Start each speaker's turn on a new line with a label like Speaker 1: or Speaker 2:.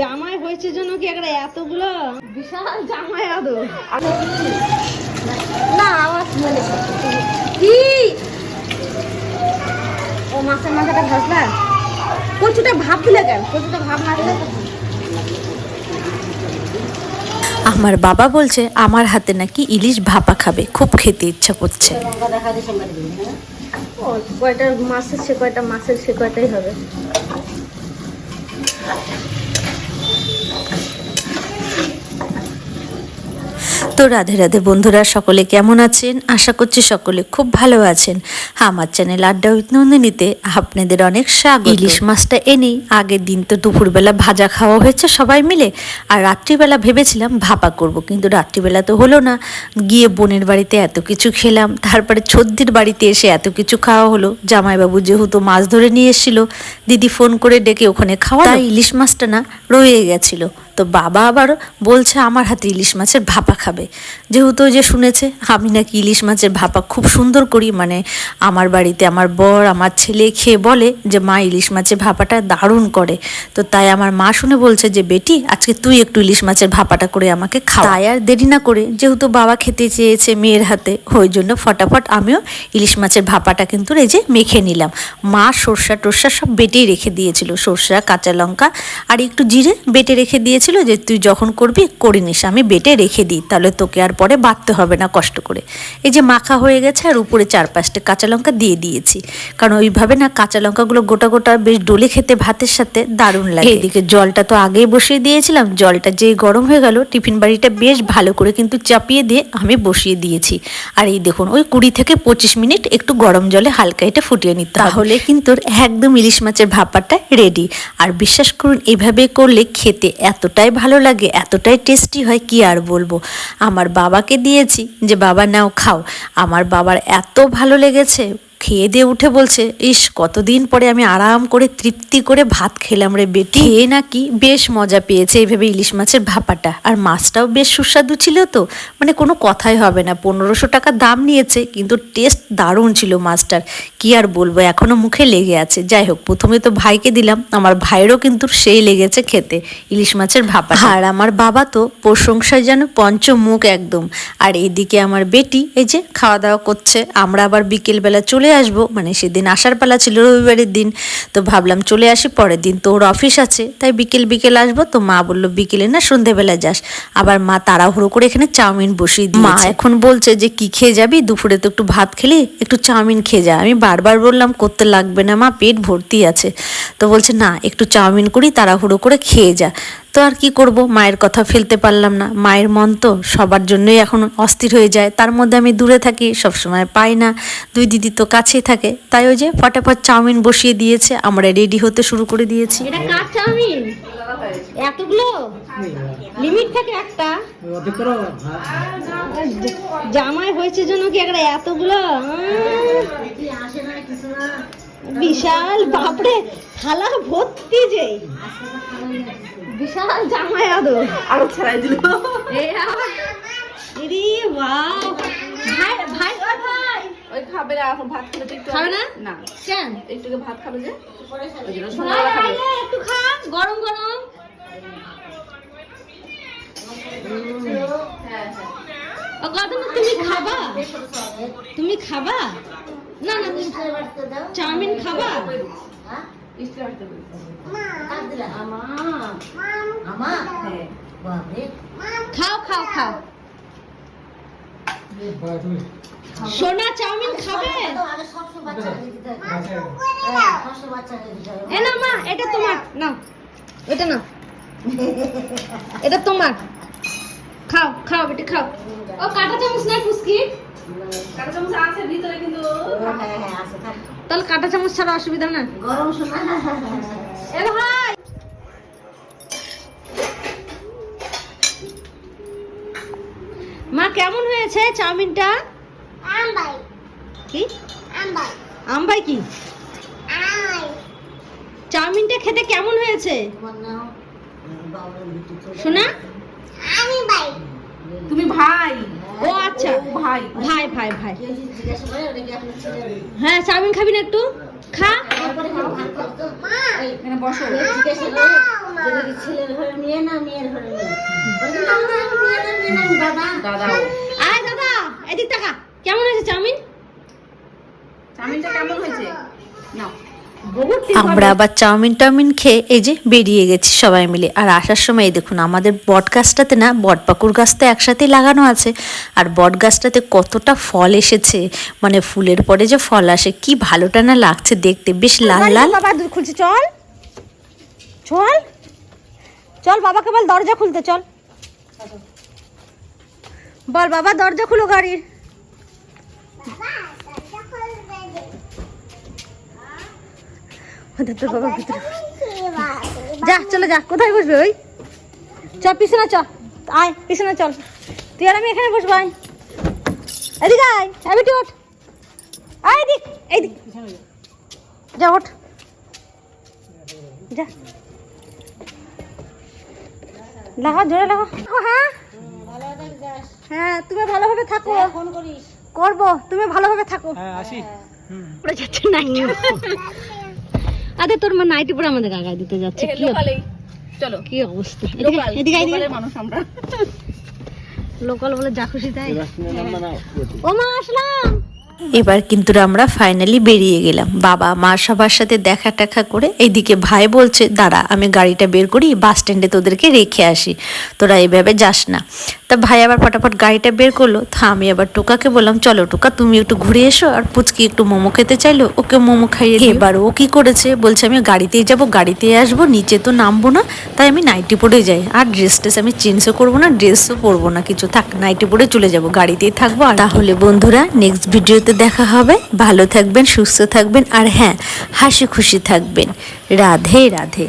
Speaker 1: জামাই হয়েছে জন্য কি একটা এতগুলো বিশাল জামাই আদর?
Speaker 2: না আওয়াজ মনে কি? ও মাছের মাথাটা ভাজলা? কচুটা ভাব দিলে কেন? কচুটা ভাব না দিলে
Speaker 3: আমার বাবা বলছে আমার হাতে নাকি ইলিশ ভাপা খাবে খুব খেতে ইচ্ছা করছে।
Speaker 2: কয়টা মাছের সে কয়টা মাছের সে কয়টাই হবে।
Speaker 3: তো রাধে রাধে বন্ধুরা সকলে কেমন আছেন? আশা করছি সকলে খুব ভালো আছেন। আমার চ্যানেল আড্ডা উইথ নন্দিনীতে আপনাদের অনেক স্বাগত। ইলিশ মাছটা এনেই আগের দিন তো দুপুরবেলা ভাজা খাওয়া হয়েছে সবাই মিলে আর রাত্রিবেলা ভেবেছিলাম ভাপা করব কিন্তু রাত্রিবেলা তো হলো না। গিয়ে বোনের বাড়িতে এত কিছু খেলাম তারপরে ছদ্দির বাড়িতে এসে এত কিছু খাওয়া হলো। জামাইবাবু যেহেতু মাছ ধরে নিয়ে এসেছিল দিদি ফোন করে ডেকে ওখানে খাওয়া ইলিশ মাছটা না রয়ে গেছিল। তো বাবা আবার বলছে, আমার হাতে ইলিশ মাছের ভাপা খাবে। যেহেতু যে শুনেছে, আমি নাকি ইলিশ মাছের ভাপা খুব সুন্দর করি। মানে আমার বাড়িতে আমার বর, আমার ছেলে খেয়ে বলে যে, মা, ইলিশ মাছের ভাপাটা দারুণ করে। তো তাই আমার মা শুনে বলছে যে, বেটি, আজকে তুই একটু ইলিশ মাছের ভাপাটা করে আমাকে খাওয়া। তাই আর দেরি না করে, যেহেতু বাবা খেতে চেয়েছে মেয়ের হাতে, ওই জন্য ফটাফট আমিও ইলিশ মাছের ভাপাটা কিন্তু রেজে মেখে নিলাম। মা সর্ষা টর্ষা সব বেটেই রেখে দিয়েছিল, সর্ষা, কাঁচা লঙ্কা আর একটু জিরে বেটে রেখে দিয়েছিল যে তুই যখন করবি করে নিস আমি বেটে রেখে দিই। তাহলে তোকে আর পরে বাঁধতে হবে না কষ্ট করে। এই যে মাখা হয়ে গেছে আর উপরে চার পাঁচটা কাঁচা লঙ্কা দিয়ে দিয়েছি। কারণ ওইভাবে না কাঁচা লঙ্কাগুলো গোটা গোটা বেশ ডলে খেতে ভাতের সাথে দারুণ লাগে। এদিকে জলটা তো আগেই বসিয়ে দিয়েছিলাম। জলটা যেই গরম হয়ে গেল টিফিন বাড়িটা বেশ ভালো করে কিন্তু চাপিয়ে দিয়ে আমি বসিয়ে দিয়েছি। আর এই দেখুন ওই কুড়ি থেকে পঁচিশ মিনিট একটু গরম জলে হালকা এটা ফুটিয়ে নিতে। তাহলে কিন্তু একদম ইলিশ মাছের ভাপাটা রেডি আর বিশ্বাস করুন এভাবে করলে খেতে এতটাই ভালো লাগে, এতটাই টেস্টি হয়, কি আর বলব? আমার বাবাকে দিয়েছি যে, বাবা, নাও, খাও। আমার বাবার এত ভালো লেগেছে খেয়ে দিয়ে উঠে বলছে, ইস, কতদিন পরে আমি আরাম করে তৃপ্তি করে ভাত খেলাম রে বেটি। খেয়ে নাকি বেশ মজা পেয়েছে এইভাবে ইলিশ মাছের ভাপাটা। আর মাছটাও বেশ সুস্বাদু ছিল তো মানে কোনো কথাই হবে না। পনেরোশো টাকা দাম নিয়েছে, কিন্তু টেস্ট দারুণ ছিল মাছটার। কি আর বলব, এখনও মুখে লেগে আছে। যাই হোক, প্রথমে তো ভাইকে দিলাম, আমার ভাইয়েরও কিন্তু সেই লেগেছে খেতে ইলিশ মাছের ভাপা আর আমার বাবা তো প্রশংসায় যেন পঞ্চমুখ একদম। আর এদিকে আমার বেটি, এই যে, খাওয়া দাওয়া করছে। আমরা আবার বিকেলবেলা চলে আসব। মানে সেদিন আসার পালা ছিল রবিবারের দিন, তো ভাবলাম চলে আসি, পরের দিন তো ওর অফিস আছে। তাই বিকেল বিকেল আসব, তো মা বলল, বিকেলে না সন্ধেবেলা যাস। আবার মা তাড়াহুড়ো করে এখানে চাউমিন বসিয়ে মা এখন বলছে যে, কি খেয়ে যাবি? দুপুরে তো একটু ভাত খেলি, একটু চাউমিন খেয়ে যা। আমি বারবার বললাম, করতে লাগবে না মা, পেট ভর্তি আছে। তো বলছে, না, একটু চাউমিন করি, তাড়াহুড়ো করে খেয়ে যা। তো আর কি করব? মায়ের কথা ফেলতে পারলাম না। মায়ের মন তো সবার জন্যই এখন অস্থির হয়ে যায়। তার মধ্যে আমি দূরে থাকি, সবসময় পাই না। দুই দিদি তো কাছেই থাকে। তাই ওই যে ফটাফট চাউমিন বসিয়ে দিয়েছে। আমরা রেডি হতে শুরু করে দিয়েছি।
Speaker 1: এটা কার চাউমিন? এতগুলো? লিমিট থাকে একটা? জামাই হয়েছে জন্য কি একটা এতগুলো? বিশাল বাপরে থালা ভর্তি যে। বিশাল জামাই আদর।
Speaker 2: আরও ছাড়াই দিল।
Speaker 1: ইরি বাও ভাই ভাই ও ভাই।
Speaker 2: ওই খাবে না এখন ভাত খেলে একটু
Speaker 1: খাবে না?
Speaker 2: না।
Speaker 1: কেন?
Speaker 2: একটু ভাত খাবে যে। ওই
Speaker 1: একটু খা গরম গরম। ও কথা তুমি খাবা? তুমি খাবা? না না। তুমি চাউমিন খাবা?
Speaker 2: আসতে বলছে।
Speaker 1: খাও খাও খাও। সোনা চাউমিন খাবে? এ না মা এটা তোমার। না এটা না এটা তোমার। খাও খাও বেটি খাও। ও কাটা চামচ নাই ফুসকি
Speaker 2: কাঁটা চামচ আছে ভিতরে কিন্তু
Speaker 1: তাহলে কাটা চামচ ছাড়া অসুবিধা না?
Speaker 2: গরম শোনা
Speaker 1: ভাই! মা কেমন হয়েছে চাউমিনটা? কি? আমবাই কি? চাউমিনটা খেতে কেমন হয়েছে? শোনা?
Speaker 2: তুমি ভাই।
Speaker 1: আচ্ছা
Speaker 2: ভাই
Speaker 1: ভাই ভাই ভাই হ্যাঁ চাউমিন খাবি না একটু খা
Speaker 2: বসো
Speaker 4: ছেলের ঘরে নিয়ে না মেয়ের ঘরে দাদা
Speaker 1: এদিক টাকা কেমন আছে চাউমিন
Speaker 2: চাউমিনটা কেমন হয়েছে নাও
Speaker 3: আমরা আবার চাউমিন টাউমিন খেয়ে এই যে বেরিয়ে গেছি সবাই মিলে। আর আসার সময় দেখুন আমাদের বট গাছটাতে না বট পাকুর গাছ তো একসাথেই লাগানো আছে। আর বট গাছটাতে কতটা ফল এসেছে মানে ফুলের পরে যে ফল আসে কি ভালোটা না লাগছে দেখতে। বেশ লাল লাল।
Speaker 2: বাবা খুলছে চল। চল। চল বাবাকে বল দরজা খুলতে চল। বল বাবা দরজা খুলো গাড়ির। তোর বাবা ভিতরে যা চলে যা কোথায় বসবে ওই? চল পিছনে চ আয় পিছনে চল। তুই আর আমি এখানে বসবো আয়। এদিকে আয় হ্যাবিটি ওঠ আয় এদিক এইদিক যা ওঠ যা। লাগা জোরে লাগা হ্যাঁ? হ্যাঁ তুমি ভালোভাবে থাকো।
Speaker 4: ফোন করিস।
Speaker 2: করব তুমি ভালোভাবে থাকো।
Speaker 1: পড়ে যাচ্ছে নাইটি আরে তোর মা নাইটি পরে আমাদের গাগায় দিতে যাচ্ছে কি
Speaker 2: চলো।
Speaker 1: কি অবস্থা?
Speaker 2: লোকাল
Speaker 1: এদিকে এদিকে
Speaker 2: মানুষ আমরা।
Speaker 1: লোকাল বলে যা খুশি তাই। ও মা আসলাম।
Speaker 3: এবার কিন্তু আমরা ফাইনালি বেরিয়ে গেলাম। বাবা মা সবার সাথে দেখা টেখা করে এইদিকে ভাই বলছে দাঁড়া আমি গাড়িটা বের করি বাস স্ট্যান্ডে তোদেরকে রেখে আসি। তোরা এইভাবে যাস না। তা ভাই আবার ফটাফট গাড়িটা বের করল। তা আমি আবার টোকাকে বললাম চলো টোকা তুমি একটু ঘুরে এসো আর পুচকি একটু মোমো খেতে চাইলো ওকে মোমো খাইয়ে। এবার ও কি করেছে? বলছে আমি গাড়িতেই যাব গাড়িতেই আসব নিচে তো নামবো না তাই আমি নাইটি পরে যাই। আর ড্রেস টেস আমি চেঞ্জও করব না ড্রেসও পরবো না কিছু থাক নাইটি পরে চলে যাব গাড়িতেই থাকব আর তাহলে বন্ধুরা নেক্সট ভিডিওতে দেখা হবে। ভালো থাকবেন সুস্থ থাকবেন আর হ্যাঁ হাসি খুশি থাকবেন। রাধে রাধে।